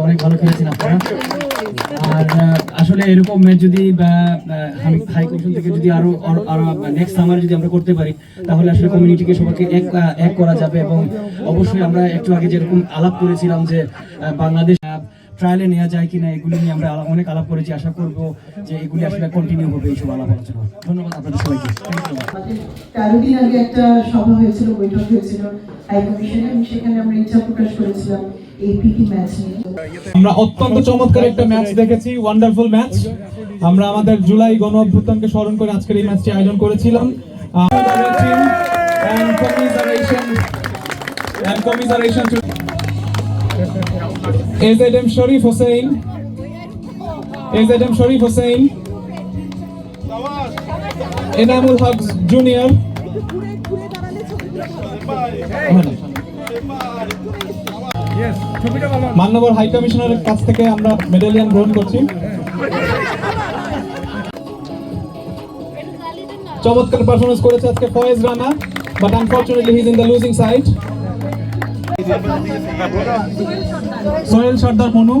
অনেক ভালো খেলেছেন আপনারা। আর আসলে এরকম ম্যাচ যদি হাই কমিশন থেকে যদি আরও, আরো- নেক্সট সামার যদি আমরা করতে পারি, তাহলে আসলে কমিউনিটিকে সবাইকে এক এক করা যাবে এবং অবশ্যই আমরা একটু আগে যেরকম আলাপ করেছিলাম যে বাংলাদেশ ট্রায়ালে নেওয়া যায় কিনা এগুলি নিয়ে আমরা অনেক আলাপ করেছি আশা করব যে এগুলি আসলে কন্টিনিউ হবে এইসব আলাপ আলোচনা। ধন্যবাদ আপনাদের সবাইকে। তেরো দিন আগে একটা সভা হয়েছিল বৈঠক হয়েছিল হাই কমিশনে সেখানে আমরা ইচ্ছা প্রকাশ করেছিলাম আমরা অত্যন্ত চমৎকার একটা ম্যাচ দেখেছি ওয়ান্ডারফুল ম্যাচ। আমরা আমাদের জুলাই গণ অভ্যুত্থানকে স্মরণ করে আজকের এই ম্যাচটি আয়োজন করেছিলাম। Ah, and commiseration and commiseration to AZM Sharif Hussain AZM Sharif Hussain Enamul Haq Junior মান্যবর হাই কমিশনারের কাছ থেকে আমরা মেডালিয়ান গ্রহণ করছি। চমৎকার পারফরমেন্স করেছে আজকে Foyez Rana but unfortunately he is in the losing side Sohel Sardar Monu.